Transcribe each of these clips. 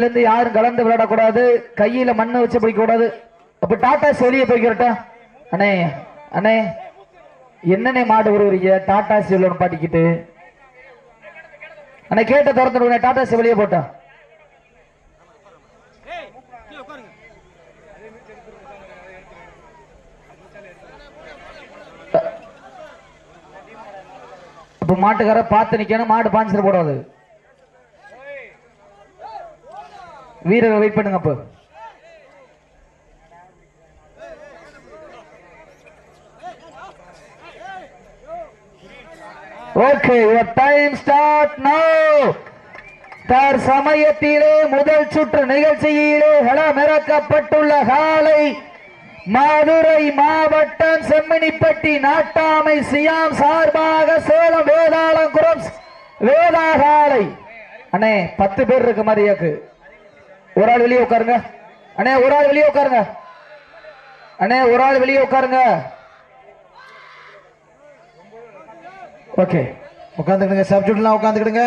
இருந்து யாரும் கலந்து விளையாடக்கூடாது. கையில மண்ணை வச்சு பிடிக்க கூடாது அப்ப டாடா வெளியே போய்க்கிறட்டா அண்ணே அண்ணே என்னண்ணே மாடு வருவீங்க டாடா சிவலோன் பாட்டிக்கிட்டு அண்ணே கேட்ட திறந்துடுங்க டாடா வெளியே போட்டா. இப்போ மாட்டுக்கார பார்த்து நிக்கணும் மாடு பாஞ்சிட போடாது. வீரர்கள் வெயிட் பண்ணுங்க அப்போ. Okay your time start now தர் சமயத்திலே முதல் சுற்று நிகழ்ச்சியிலே களமிறக்கப்பட்டுள்ள காலை மதுரை மாவட்டம் செம்மினிப்பட்டி நாட்டாமை சியாம் சார்பாக சேலம் வேதாளம் குரப்ஸ் வேதா காலை. அண்ணே பத்து பேர் இருக்கு மாதிரியாக்கு. ஒரு ஆள் வெளியே உட்காருங்க. அண்ணே ஒரு ஆள் வெளியே உட்காருங்க. அண்ணே ஒரு ஆள் வெளியே உட்காருங்க. ஓகே. உட்காந்துக்கிடுங்க சப்ஜெக்ட்லாம் உட்காந்துக்கிடுங்க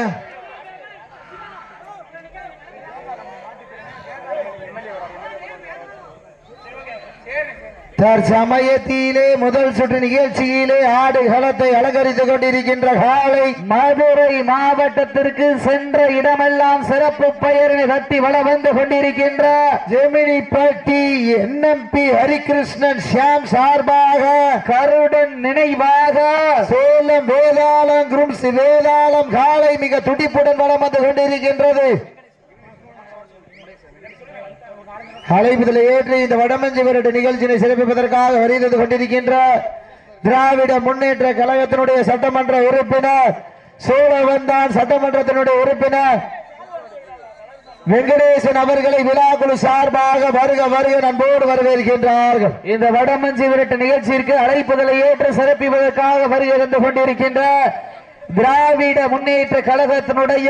தற்சமயத்திலே முதல் சுற்று நிகழ்ச்சியிலே ஆடு களத்தை அலங்கரித்துக் கொண்டிருக்கின்ற காலை மதுரை மாவட்டத்திற்கு சென்ற இடமெல்லாம் சிறப்பு பெயரினை தட்டி வள வந்து கொண்டிருக்கின்ற ஜெமினி ஜெமினிப்பட்டி என்எம்பி ஹரிகிருஷ்ணன் ஷியாம் சார்பாக கருடன் நினைவாக சேலம் வேதாளம் குரூப்ஸ் வேதாளம் காலை மிக துடிப்புடன் வளம் வந்து கொண்டிருக்கின்றது. அழைப்புதலை ஏற்று இந்த வடமஞ்சி விரட்டு நிகழ்ச்சியை சிறப்பிப்பதற்காக வருகிறது கொண்டிருக்கின்ற திராவிட முன்னேற்ற கழகத்தினுடைய சட்டமன்ற உறுப்பினர் சோழவந்தான் சட்டமன்றத்தினுடைய உறுப்பினர் வெங்கடேசன் அவர்களை விழாக்குழு சார்பாக வருக வருக நண்போடு வரவேற்கின்றார்கள். இந்த வடமஞ்சி விரட்டு நிகழ்ச்சிக்கு அழைப்புதலை ஏற்று சிறப்பிப்பதற்காக வருகை தந்து கொண்டிருக்கின்ற திராவிட முன்னேற்ற கழகத்தினுடைய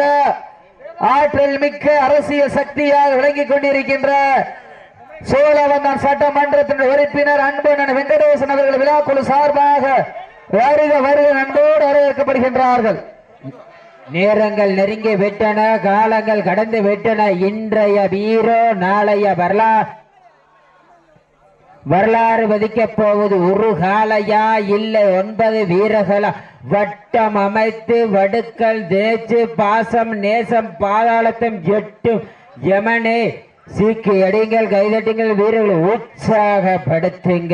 ஆற்றல் மிக்க அரசியல் சக்தியாக விளங்கிக் கொண்டிருக்கின்ற சோழவந்தான் சட்டமன்றத்தின் உறுப்பினர் அன்புடன் வெங்கடேசன் அவர்கள் விழாக்குழு சார்பாக வருக வருக நண்போடு வரவேற்கப்படுகின்றார்கள். நேரங்கள் நெருங்கி விட்டன காலங்கள் கடந்து விட்டன. இன்றைய வீரோ நாளைய வரலாறு வரலாறு வதிக்கப் போவது ஒரு காலையா? இல்லை ஒன்பது வீரர்களா? வட்டம் அமைத்து வடுக்கல் தேய்ச்சு பாசம் நேசம் பாதாளத்தம் எட்டும் யமனே சீக்கி அடிங்கள் கைதட்டுங்கள் வீரர்களை உற்சாகப்படுத்துங்க.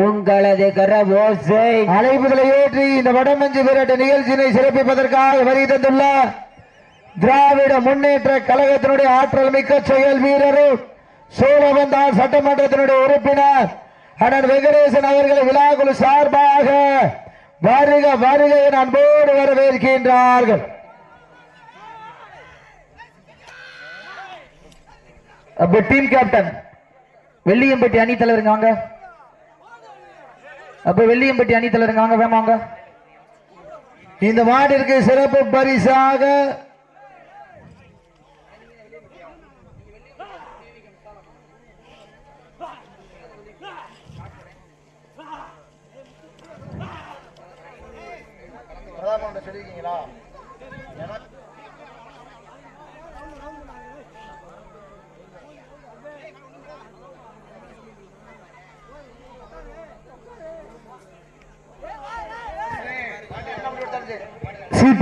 உங்களது கரவோசை அழைப்புகளை ஏற்றி இந்த வடமஞ்சு விரட்டு நிகழ்ச்சியினை சிறப்பிப்பதற்காக வருகை தந்துள்ளார் திராவிட முன்னேற்ற கழகத்தினுடைய ஆற்றல் மிக்க செயல் வீரரும் சோழவந்தார் சட்டமன்றத்தினுடைய உறுப்பினர் அண்ணன் வெங்கடேசன் அவர்களை விழாக்குழு சார்பாக வருக வருகையை அன்போடு வரவேற்கின்றார்கள். அப்போ டீம் கேப்டன் வெள்ளியம்பட்டி அணி தலைவருங்க வாங்க. அப்ப வெள்ளியம்பட்டி அணி தலைவருங்க வாங்க வேமாங்க இந்த மாட்டிற்கு சிறப்பு பரிசாக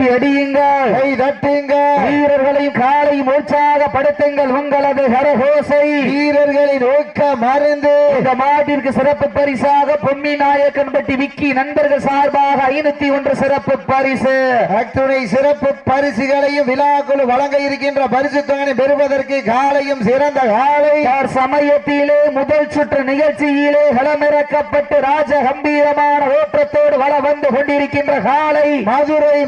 சீட்டி அடியுங்கள் கை தட்டுங்க வீரர்களையும் காலையும் உற்சாகப்படுத்துங்கள். உங்களது கரகோசை வீரர்களின் ஊக்க மருந்து. இந்த மாட்டிற்கு சிறப்பு பரிசாக பொம்மி நாயக்கன்பட்டி விக்கி நண்பர்கள் சார்பாக ஐநூத்தி ஒன்று சிறப்பு பரிசு. அத்துணை சிறப்பு பரிசுகளையும் விழாக்குழு வழங்க இருக்கின்ற பரிசு தொகை பெறுவதற்கு காலையும் சிறந்த காலை. சமயத்திலே முதல் சுற்று நிகழ்ச்சியிலே களமிறக்கப்பட்டு ராஜ கம்பீரமான ஓட்டத்தோடு வள வந்து கொண்டிருக்கின்ற காலை. மதுரை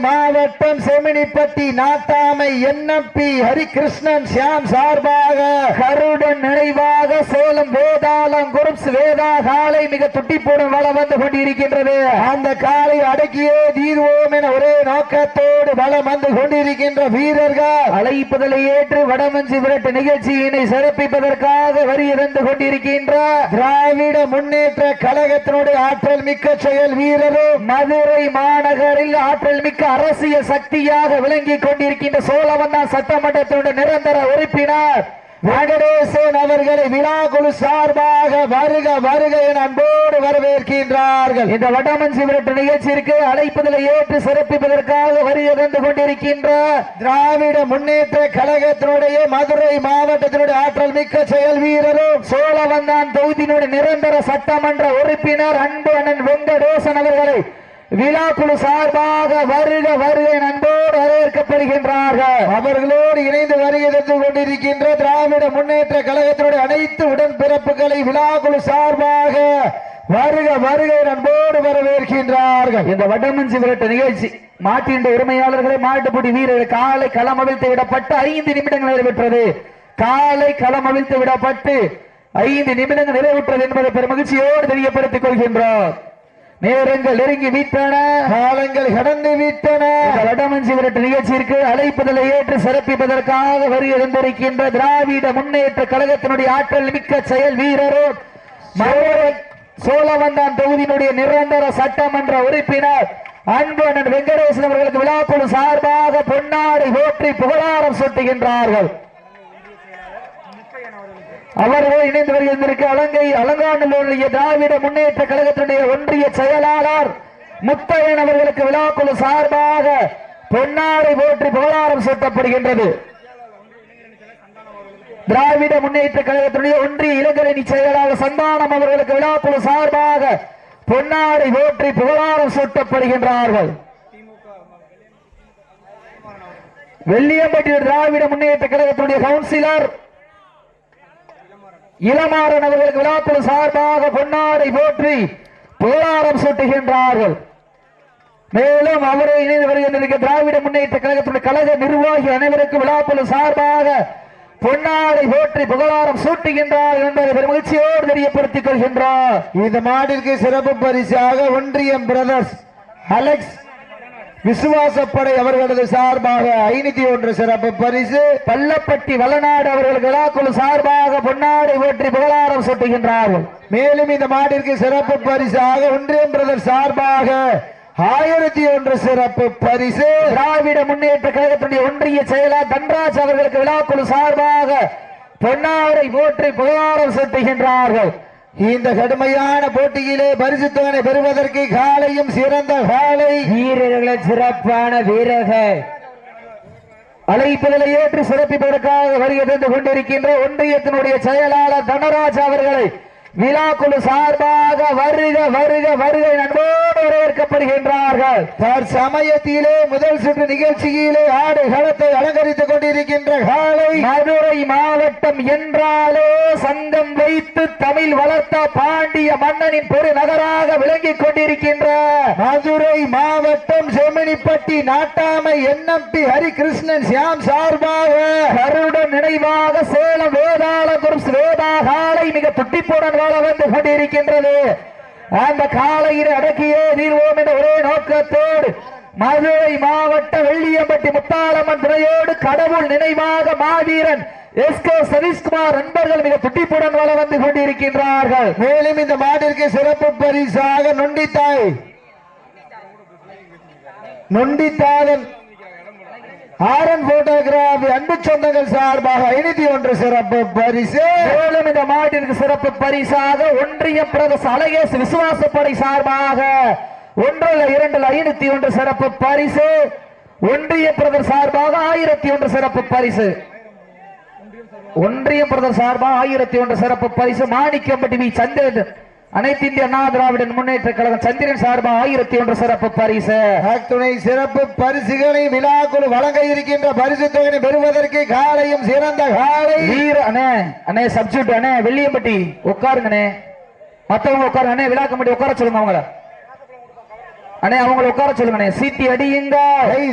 மாவட்டம் செமினிப்பட்டி நாட்டாமை என்எம்பி ஹரிகிருஷ்ணன் சியாம் சார்பாக கருடன் நினைவாக சேலம் வேதாளம் குரூப்ஸ் வேதா காலை மிக துட்டிப்போடும் வள வந்து கொண்டிருக்கின்றது. அந்த காலை அடக்கியே தீர்வோம் என ஒரே நோக்கத்தோடு வளம் வந்து கொண்டிருக்கின்ற வீரர்கள் அழைப்புதலை ஏற்று வடமஞ்சி விரட்டு நிகழ்ச்சியினை சிறப்பிப்பதற்காக வரி இருந்து கொண்டிருக்கின்ற திராவிட முன்னேற்ற கழகத்தினுடைய ஆற்றல் மிக்க செயல் வீரரும் மதுரை மாநகரில் ஆற்றல் மிக்க அரசியல் அரசியல் சக்தியாக விளங்கிக் கொண்டிருக்கின்ற சோழவந்தான் சட்டமன்றத்தினுடைய நிரந்தர உறுப்பினர் வெங்கடேசன் அவர்களை விழாக்குழு குழு சார்பாக வருக வருக என அன்போடு வரவேற்கின்றார்கள். இந்த வடமஞ்சி விரட்டு நிகழ்ச்சிக்கு அழைப்பதில் ஏற்று சிறப்பிப்பதற்காக வரி தந்து கொண்டிருக்கின்ற திராவிட முன்னேற்ற கழகத்தினுடைய மதுரை மாவட்டத்தினுடைய ஆற்றல் மிக்க செயல் வீரரும் சோழவந்தான் தொகுதியினுடைய நிரந்தர சட்டமன்ற உறுப்பினர் அன்பு அண்ணன் வெங்கடேசன் அவர்களை விழாக்குழு சார்பாக வருக வருக நண்போடு வரவேற்கப்படுகின்றார்கள். அவர்களோடு இணைந்து வருகை தந்து கொண்டிருக்கின்ற திராவிட முன்னேற்ற கழகத்தினுடைய அனைத்து உடன்பிறப்புகளை விழாக்குழு சார்பாக வருக வருக நண்போடு வரவேற்கின்றார்கள். இந்த வடமஞ்சி விரட்டு நிகழ்ச்சி மாட்டின் உரிமையாளர்களை மாட்டுப்படி வீரர்கள் காலை களம் அவிழ்த்து விடப்பட்டு ஐந்து நிமிடங்கள் நிறைவேற்றது. காலை களம் அவிழ்த்து விடப்பட்டு ஐந்து நிமிடங்கள் நிறைவேற்றது என்பதை பெரும் மகிழ்ச்சியோடு தெரியப்படுத்திக் கொள்கின்றோம். நேரங்கள் நெருங்கி விட்டன. காலங்கள் கடந்து விட்டன. இந்த வடமஞ்சி விரட்டு நிகழ்ச்சிக்கு அழைப்பதில் ஏற்று சிறப்பிப்பதற்காக வருகை தந்திருக்கின்ற திராவிட முன்னேற்ற கழகத்தினுடைய ஆற்றல் மிக்க செயல் வீரரும் மதுரை சோழவந்தான் தொகுதியினுடைய நிரந்தர சட்டமன்ற உறுப்பினர் அன்பு அண்ணன் வெங்கடேசன் அவர்களுக்கு விழாக்குழு சார்பாக பொன்னாடை போற்றி புகழாரம் சுட்டுகின்றார்கள். அவர்கள் இணைந்து வருகின்றிருக்க அலங்கை அலங்காநல்லூரில் திராவிட முன்னேற்ற கழகத்தினுடைய ஒன்றிய செயலாளர் முத்தையன் அவர்களுக்கு விழாக்குழு சார்பாக பொன்னாரை போற்றி புகழாரம் சூட்டப்படுகின்றது. திராவிட முன்னேற்ற கழகத்தினுடைய ஒன்றிய இளைஞரணி செயலாளர் சந்தானம் அவர்களுக்கு விழாக்குழு சார்பாக பொன்னாரை போற்றி புகழாரம் சூட்டப்படுகின்றார்கள். வெள்ளியம்பட்டி திராவிட முன்னேற்ற கழகத்தினுடைய கவுன்சிலர் இளமாறன் அவர்களுக்கு விழாக்குழு சார்பாக பொன்னாடை போற்றி புகழாரம் சூட்டுகின்றார்கள். மேலும் அவரை இணைந்து வருகின்ற திராவிட முன்னேற்ற கழகத்துடைய கழக நிர்வாகி அனைவருக்கும் விழாக்குழு சார்பாக பொன்னாடை போற்றி புகழாரம் சூட்டுகின்றார் என்பதை பெருமகிழ்ச்சியோடு தெரியப்படுத்திக் கொள்கின்றார். இந்த மாடிற்கு சிறப்பு பரிசாக ஒன்றியம் பிரதர்ஸ் அலெக்ஸ் விசுவாசப்படை அவர்களது சார்பாக ஐநூத்தி ஒன்று சிறப்பு பரிசு. பள்ளப்பட்டி வளநாடு அவர்கள் விழாக்குழு சார்பாக பொன்னாடை போற்றி புகழாரம் சூட்டுகின்றார்கள். மேலும் இந்த மாட்டிற்கு சிறப்பு பரிசாக ஒன்றியம் பிரதர் சார்பாக ஆயிரத்தி ஒன்று சிறப்பு பரிசு. திராவிட முன்னேற்ற கழகத்துடைய ஒன்றிய செயலர் தன்ராஜ் அவர்களுக்கு விழாக்குழு சார்பாக பொன்னாரை போற்றி புகழாரம் சூட்டுகின்றார்கள். இந்த கடுமையான போட்டியிலே பரிசு தொகை பெறுவதற்கு காலையும் சிறந்த காலை. வீரர்கள் சிறப்பான வீரர்கள். அழைப்புகளை ஏற்று சிறப்பிப்பதற்காக வருகை தந்து கொண்டிருக்கின்ற ஒன்றியத்தினுடைய செயலாளர் தனராஜ் அவர்களை விழாக்குழு சார்பாக வருக வருக வருக நண்போடு வரவேற்கப்படுகின்றார்கள். தற்சமயத்திலே முதல் சுற்று நிகழ்ச்சியிலே ஆடு களத்தை அலங்கரித்துக் கொண்டிருக்கின்ற காலை மதுரை மாவட்டம் என்றாலே சங்கம் வைத்து தமிழ் வளர்த்த பாண்டிய மன்னனின் பெருநகராக விளங்கிக் கொண்டிருக்கின்ற மதுரை மாவட்டம் செமினிப்பட்டி நாட்டாமை என்எம்பி ஹரிகிருஷ்ணன் சியாம் சார்பாக கருடன் நினைவாக சேலம் வேதாள குரு வேதா காலை மிக துட்டிப்புடன் வாழ வந்து கொண்டிருக்கின்றது. அந்த காலையில் அடக்கியே தீர்வோம் என்ற ஒரே நோக்கத்தோடு மதுரை மாவட்ட வெள்ளியம்பட்டி முத்தாளம்மன் துணையோடு கடவுள் நினைவாக மாவீரன் எஸ் கே சதீஷ்குமார் நண்பர்கள் மிக துட்டிப்புடன் வாழ வந்து கொண்டிருக்கின்றார்கள். மேலும் இந்த மாட்டிற்கு சிறப்பு பரிசாக நொண்டித்தாய். நொண்டித்தாதன் ஆரன் போட்டோகிராபி அன்பு சொந்தங்கள் சார்பாக ஐநூத்தி ஒன்று சிறப்பு பரிசு. மேலும் இந்த மாட்டிற்கு சிறப்பு பரிசாக ஒன்றிய பிரதேச அழகேஸ் விசுவாசப்படை சார்பாக ஒன்றில் இரண்டில் ஐநூத்தி ஒன்று சிறப்பு பரிசு ஒன்றிய பிரதர் சார்பாக ஆயிரத்தி ஒன்று சிறப்பு பரிசு. ஒன்றிய பிரதர் சார்பாக ஆயிரத்தி ஒன்று சிறப்பு பரிசு. மாணிக்கம்பட்டி வி அனைத்து இந்திய அண்ணா திராவிடன் முன்னேற்ற கழகம் சந்திரன் சார்பாக ஆயிரத்தி ஒன்று சிறப்பு பரிசு. துணை சிறப்பு பரிசுகளை விழாக்குழு வழங்க இருக்கின்ற பரிசு தொகை பெறுவதற்கு காலையும் சிறந்த காலை. வீர அண்ணே அண்ணே சப்ஜெக்ட் அண்ணே வெள்ளியம்பட்டி உட்காருங்கண்ணே. மத்தவங்க உட்காருங்க அண்ணே விழா கமிட்டி உட்கார சொல்லுங்க அவங்கள. அண்ணே அவங்களை உட்கார சொல்லுங்கண்ணே சீட்டி அடியுங்க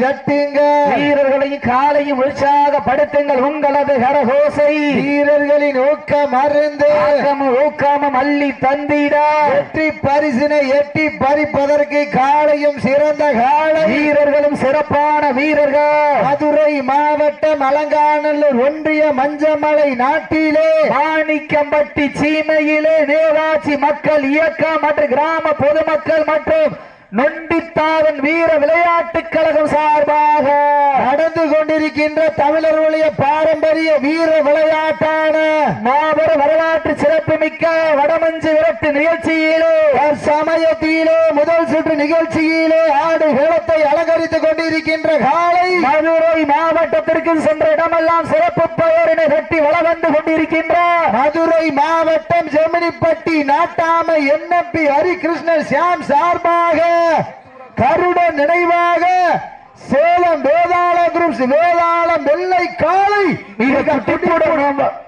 தட்டுங்க வீரர்களையும் காலையும் உற்சாகப்படுத்துங்கள் உங்களது கரகோசை. வீரர்களின் ஊக்கம் அருந்து ஊக்கமும் அள்ளி தந்திட. வெற்றி பரிசினை எட்டி பறிப்பதற்கு காலையும் சிறந்த காலை. வீரர்களும் சிறப்பான வீரர்கள். மதுரை மாவட்டம் அலங்காநல்லூர் ஒன்றிய மஞ்சமலை நாட்டிலே. மாணிக்கம்பட்டி சீமையிலே நேராட்சி மக்கள் இயக்கம் மற்றும் கிராம பொதுமக்கள் மற்றும் நொண்டித்தாவன் வீர விளையாட்டு கழகம் சார்பாக நடந்து கொண்டிருக்கின்ற தமிழர்களுடைய பாரம்பரிய வீர விளையாட்டான மாபெரும் வரலாற்று சிறப்புமிக்க வடமஞ்சு விரட்டு நிகழ்ச்சியிலே சமயத்திலே முதல் சுற்று நிகழ்ச்சியிலே ஆடு விளத்தை அலங்கரித்துக் கொண்டிருக்கின்ற காலை மதுரை மாவட்டத்திற்கு சென்ற இடமெல்லாம் சிறப்பு பெயரினை கட்டி வள வந்து கொண்டிருக்கின்றார் மதுரை மாவட்டம் ஜெமினிப்பட்டி நாட்டாமை என்எப்பி ஹரிகிருஷ்ணன் சியாம் சார்பாக கருட நினைவாக சேலம் வேதாள குரூப்ஸ் வேதாளம் வெள்ளை காலை மிக துடிப்புடன்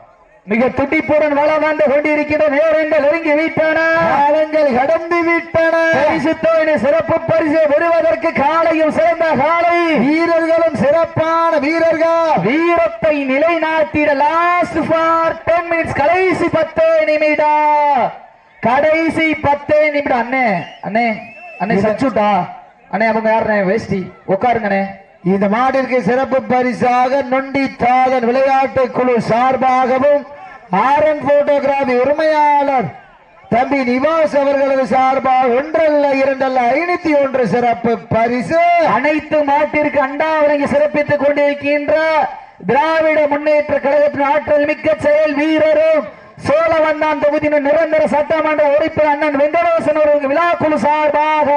மிக துடிப்புடன் வள வந்து கொண்டிருக்கின்ற நேரங்கள் நெருங்கி விட்டன. காலங்கள் கடந்து விட்டன. பரிசு தொகையினை சிறப்பு பரிசை பெறுவதற்கு காலையும் சிறந்த காலை வீரர்களும் சிறப்பான வீரர்கள். வீரத்தை நிலைநாட்டிட லாஸ்ட் ஃபார் டென் மினிட்ஸ் கடைசி பத்தே நிமிடம். கடைசி பத்தே நிமிடம். அண்ணே அண்ணே. அண்ணே சச்சுட்டா அண்ணே அவங்க யாருண்ணே? வேஷ்டி. உட்காருங்கண்ணே. இந்த மாட்டிற்கு சிறப்பு பரிசாக நொண்டி தாதன் விளையாட்டு குழு சார்பாகவும் ஆரன் போட்டோகிராபி உரிமையாளர் தம்பி நிவாஸ் அவர்களது சார்பாக ஒன்றல்ல இரண்டல்ல ஐநூத்தி ஒன்று சிறப்பு பரிசு. அனைத்து மாட்டிற்கு அண்டா வழங்கி சிறப்பித்துக் கொண்டிருக்கின்ற திராவிட முன்னேற்ற கழகத்தின் ஆற்றல் மிக்க செயல் வீரரும் சோழவந்தான் தொகுதியின் நிரந்தர சட்டமன்ற உறுப்பினர் அண்ணன் வெங்கடேசன் அவர்களுக்கு விழாக்குழு சார்பாக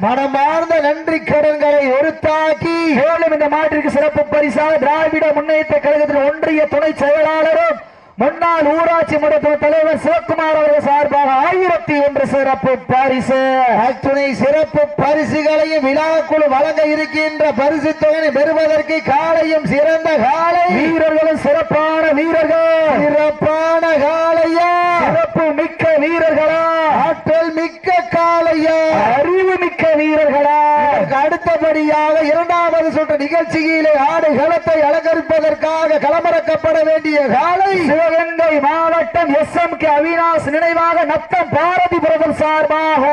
மனமார்ந்த நன்றி கடன்களை ஒருத்தாக்கி மேலும் இந்த மாட்டிற்கு சிறப்பு பரிசாக திராவிட முன்னேற்ற கழகத்தின் ஒன்றிய துணை செயலாளரும் முன்னாள் ஊராட்சி மன்ற தலைவர் சிவக்குமார் அவர்கள் சார்பாக ஆயிரத்தி ஒன்று சிறப்பு பரிசு. அத்துணை சிறப்பு பரிசுகளையும் விழாக்குழு வழங்க இருக்கின்ற பரிசு தொகையை பெறுவதற்கு காலையும் சிறந்த காலை. வீரர்களும் சிறப்பான வீரர்கள். சிறப்பான காலையா? சிறப்பு மிக்க வீரர்களா? ஆற்றல் மிக்க காலையா? அறிவு மிக்க வீரர்களா? அதற்கு அடுத்தபடியாக இரண்டாவது சுற்று நிகழ்ச்சியிலே ஆடு களத்தை அலங்கரிப்பதற்காக களமிறக்கப்பட வேண்டிய காலை சிவகங்கை மாவட்டம் எஸ் எம் கே அவினாஸ் நினைவாக நத்தம் பாரதி பாரதிபுரம் சார்பாக.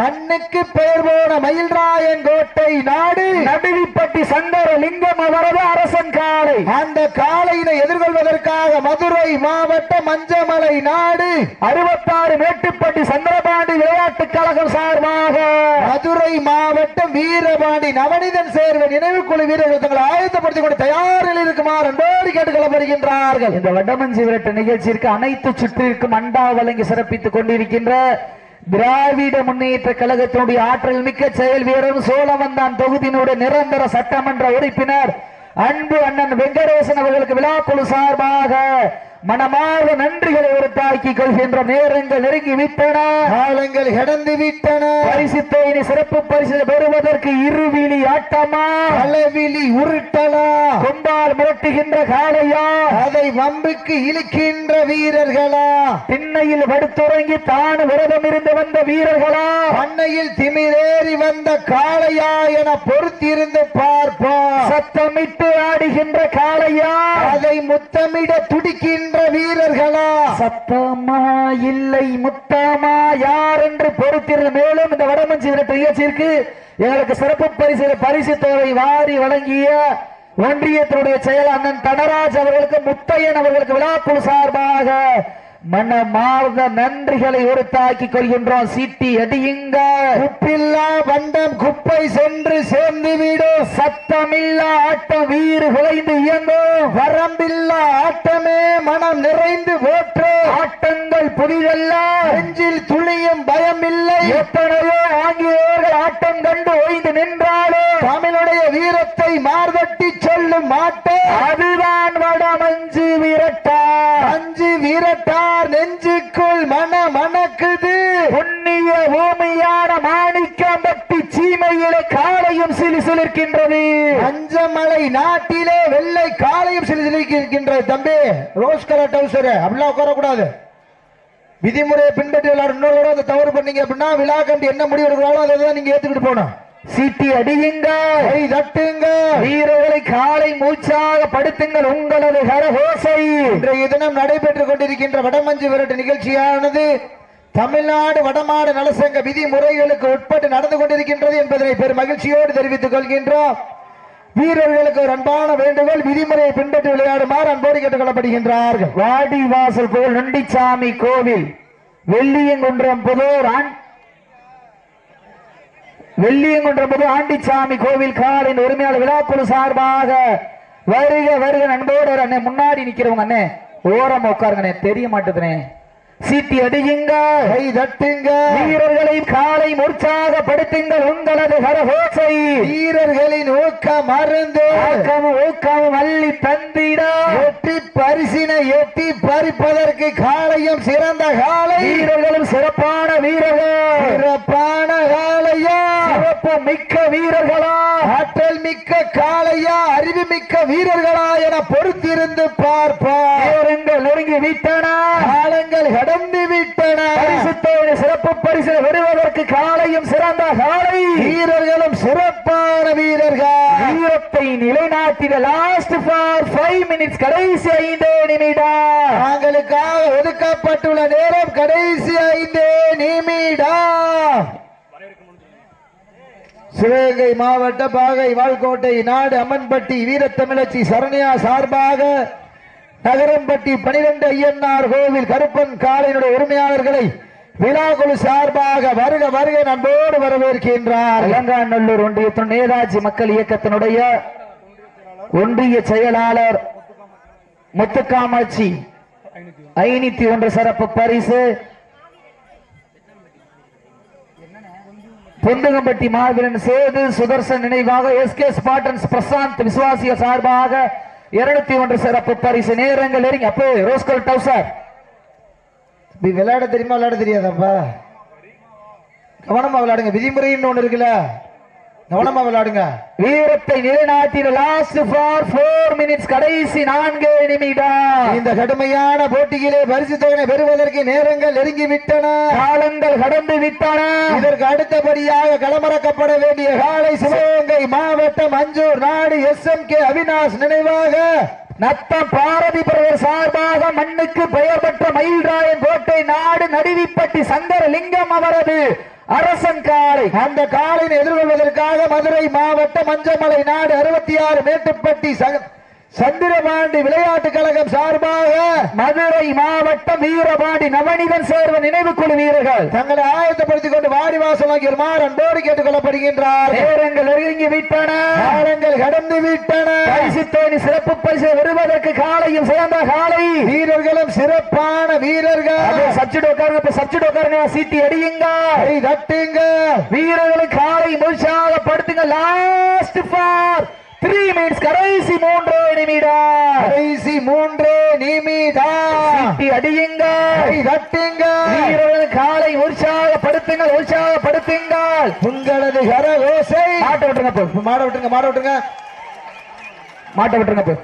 மண்ணுக்கு பெயர் போன மயில்ராயன் கோட்டை நாடு நடுவிப்பட்டி சங்கர லிங்கம் அவரது அரசன் காலை. அந்த காலையினை எதிர்கொள்வதற்காக மதுரை மாவட்டம் மஞ்சமலை நாடு அறுபத்தாறு மேட்டுப்பட்டி சந்திரபாண்டி விளையாட்டுக் கழகம் சார்பாக. மதுரை மாவட்டம் வீர வீரபாண்டி நவனிதன் சேர்வன் நினைவு குழு வீரர்கள் தங்களை ஆயத்தப்படுத்திக் கொண்டு தயாரில் இருக்குமாறு அன்போடு கேட்டுக்கொள்ளப்படுகின்றார்கள். இந்த வடமஞ்சி விரட்டு நிகழ்ச்சியிற்கு அனைத்து சுற்றிற்கும் அண்டா வழங்கி சிறப்பித்துக் கொண்டிருக்கின்ற திராவிட முன்னேற்ற கழகத்தினுடைய ஆற்றல் மிக்க செயல் வீரர் சோழவந்தான் தொகுதியினுடைய நிரந்தர சட்டமன்ற உறுப்பினர் அன்பு அண்ணன் வெங்கடேசன் அவர்களுக்கு விழாக்குழு சார்பாக மனமார்ந்த நன்றிகளை உறுத்தாக்கிக் கொள்கின்ற நேரங்கள் நெருங்கி விட்டன காலங்கள் கடந்து விட்டன பரிசு தொகையினை சிறப்பு பரிசு பெறுவதற்கு இருவிழி ஆட்டமா? அளவிலி உருட்டலா? கொண்டால் மிரட்டுகின்ற காளையா? அதை வம்புக்கு இழுக்கின்ற வீரர்களா? திண்ணையில் படுத்துறங்கி தான் விரதம் இருந்து வந்த வீரர்களா? பண்ணையில் திமிரேறி வந்த காளையா என பொறுத்திருந்து பார்ப்போம். சத்தமிட்டு ஆடுகின்ற காளையா? அதை முத்தமிட துடிக்கின்ற வீரர்களா? சத்தமா இல்லை முத்தமா? யார் என்று பொறுத்திருந்த மேலும் இந்த வடமஞ்சி விரட்டு நிகழ்ச்சிக்கு எங்களுக்கு சிறப்பு பரிசு பரிசு தொகை வாரி வழங்கிய ஒன்றியத்தினுடைய செயல் அண்ணன் தனராஜ் அவர்களுக்கு முத்தையன் அவர்களுக்கு விழாக்குழு சார்பாக மனமார்ந்த நன்றிகளை உறுத்தாக்கிக் கொள்கின்றோம். சீட்டி அடியுங்க. உப்பில்லா வண்டம் குப்பை சென்று சேர்ந்து விடும் சத்தமில்லா ஆட்டம் வீறு குலைந்து இயங்கும் வரம்பில்லா ஆட்டமே மனம் நிறைந்து போற்று. ஆட்டங்கள் புதிதல்ல நெஞ்சில் துளியும் பயமில்லை. எத்தனையோ ஆங்கிலேயர்கள் ஆட்டம் கண்டு ஓய்ந்து நின்றாலும் தமிழுடைய வீரத்தை மார்தட்டி சொல்லும் மாட்டே. அதுதான் வடமஞ்சு விரட்டா. அஞ்சு வீரட்டார் நெஞ்சுக்குள் மன மணக்குது. புண்ணிய பூமியான மாணிக்கம்பட்டி சீமையிலே காலையும் சிலு சிலிர்க்கின்றது அஞ்சமலை நாட்டிலே வெள்ளை காலையும் சிலிசிலிக்கின்ற தம்பி ரோஸ் கலர் டவுசரு அப்படிலாம் உட்காரக்கூடாது. விதிமுறையை பின்பற்றி எல்லாரும் இன்னொரு அதை தவறு பண்ணீங்க அப்படின்னா விழா கண்டி என்ன முடிவு எடுக்கிறாங்களோ அதை தான் நீங்க ஏத்துக்கிட்டு போனோம் சீட்டி அடியுங்க. கை தட்டுங்க. வீரர்களை காலை மூச்சாக படுத்துங்கள். உங்களது கரகோசை. இன்றைய தினம் நடைபெற்றுக் கொண்டிருக்கின்ற வடமஞ்சு விரட்டு நிகழ்ச்சியானது தமிழ்நாடு வடமாடு நலசங்க விதிமுறைகளுக்கு உட்பட்டு நடந்து கொண்டிருக்கின்றது என்பதனை பெரும் மகிழ்ச்சியோடு தெரிவித்துக் கொள்கின்றோம். வீரர்களுக்கு ஒரு அன்பான வேண்டுகோள் விதிமுறையை பின்பற்றி விளையாடுமாறு அன்போடு கேட்டுக் கொள்ளப்படுகின்றார்கள் வாடி வாசல் போல் நொண்டிச்சாமி கோவில் வெள்ளியங்குன்றம் புதூர் ஆண் வெள்ளியங்குன்ற புது ஆண்டிச்சாமி கோவில் காலின் உரிமையாளர் விழாக்குழு சார்பாக வருக வருக நண்போடு அண்ணே. முன்னாடி நிக்கிறவங்க அண்ணே. ஓரம் உட்காருங்கண்ணே தெரிய மாட்டேதுனே சீட்டி அடியுங்க. கை தட்டுங்க. வீரர்களை காலை உற்சாகப்படுத்துங்கள் உங்களது கரகோசை. வீரர்களின் ஊக்கம் மருந்து. ஊக்கமும் ஊக்கமும் அள்ளி தந்திட. எட்டி பரிசினை எட்டி பறிப்பதற்கு காளையும் சிறந்த காளை வீரர்களும் சிறப்பான வீரர்கள். சிறப்பான காளையா சிறப்பு மிக்க வீரர்களா. ஆற்றல் மிக்க காளையா அறிவு மிக்க வீரர்களா என பொறுத்திருந்து பார்ப்பார் நெருங்கி விட்டன. காலங்கள் கடந்து விட்டன. பரிசுத்தோடு சிறப்பு பரிசு பெறுவதற்கு காலையும் சிறந்த காலை. வீரர்களும் சிறப்பான வீரர்கள். வீரத்தை நிலைநாட்டிட லாஸ்ட் ஃபார் ஃபைவ் மினிட்ஸ் கடைசி ஐந்தே நிமிடம். தாங்களுக்காக ஒதுக்கப்பட்டுள்ள நேரம் கடைசி ஐந்தே நிமிடம். சிவகங்கை மாவட்ட பாகை வால்கோட்டை நாடு அம்மன்பட்டி வீரத்தமிழச்சி சரண்யா சார்பாக நகரம்பட்டி பனிரெண்டு ஐயன்னார் கோவில் கருப்பன் காலையினுடைய உரிமையாளர்களை விழாக்குழு சார்பாக வருக வருக நண்போடு வரவேற்கின்றார். இளங்காநல்லூர் ஒன்றியத்தின் நேதாஜி மக்கள் இயக்கத்தினுடைய ஒன்றிய செயலாளர் முத்துக்காமாட்சி ஐநூத்தி ஒன்று சிறப்பு பரிசு. பொந்துகம்பட்டி மாவீரன் சேது சுதர்சன் நினைவாக எஸ் கே ஸ்பாட்டன்ஸ் பிரசாந்த் விசுவாசிய சார்பாக இருநூத்தி ஒன்று சிறப்பு பரிசு. நேரங்கள் நெருங்கி. அப்போ ரோஸ்கல் டவுசர். இப்படி விளையாட தெரியுமா? விளையாட தெரியாதாப்பா? கவனமா விளையாடுங்க. விதிமுறைன்னு ஒன்று இருக்குல்ல? கவனமா விளையாடுங்க. வீரத்தை நிலைநாட்டின லாஸ்ட் ஃபார் போர் மினிட்ஸ் கடைசி நான்கு நிமிடம். இந்த கடுமையான போட்டியிலே பரிசு தொகை பெறுவதற்கு நேரங்கள் நெருங்கி விட்டன காலங்கள் கடந்து விட்டன இதற்கு அடுத்தபடியாக களமிறக்கப்பட வேண்டிய காலை சிவகங்கை மாவட்டம் அஞ்சூர் நாடு எஸ் எம் கே அவினாஷ் நினைவாக. நத்தம் பாரதி பிரதர் சார்பாக மண்ணுக்கு பெயர் பெற்ற மயில்ராயன் கோட்டை நாடு நடுவிப்பட்டி சங்கரலிங்கம் அவரது அரசன் காலை அந்த காலையை எதிர்கொள்வதற்காக மதுரை மாவட்டம் மஞ்சமலை நாடு அறுபத்தி ஆறு மேட்டுப்பட்டி சக- சந்திரபாண்டி விளையாட்டு கழகம் சார்பாக மதுரை மாவட்டம் வீரபாண்டி நவனிதன் சேர்வ நினைவு குழு வீரர்கள் தங்களை ஆயத்தப்படுத்திக் கொண்டு வாடி வாசலாகி வருமாறு அன்போடு கேட்டுக் கொள்ளப்படுகின்றார். நேரங்கள் நெருங்கி விட்டன. காலங்கள் கடந்து விட்டன. பரிசு தேனி சிறப்பு பரிசு பெறுவதற்கு காலையும் சிறந்த காலை. வீரர்களும் சிறப்பான வீரர்கள். சப்சிடி உட்காருங்க இப்ப சப்சிடி உட்காருங்க சீட்டி அடியுங்க. தட்டுங்க. வீரர்களும் காலை உற்சாகப்படுத்துங்க லாஸ்ட் ஃபார் த்ரீ மினிட்ஸ் கடைசி மூன்று நிமிடம். கடைசி மூன்று நிமிடம். அடியுங்க. தட்டுங்க. வீரர்கள் காலை உற்சாகப்படுத்துங்கள் உற்சாகப்படுத்துங்கள். உங்களது கரகோசை. மாட்ட விட்டுருங்க இப்போ மாட விட்டுருங்க மாட விட்டுருங்க. மாட்ட விட்டுருங்க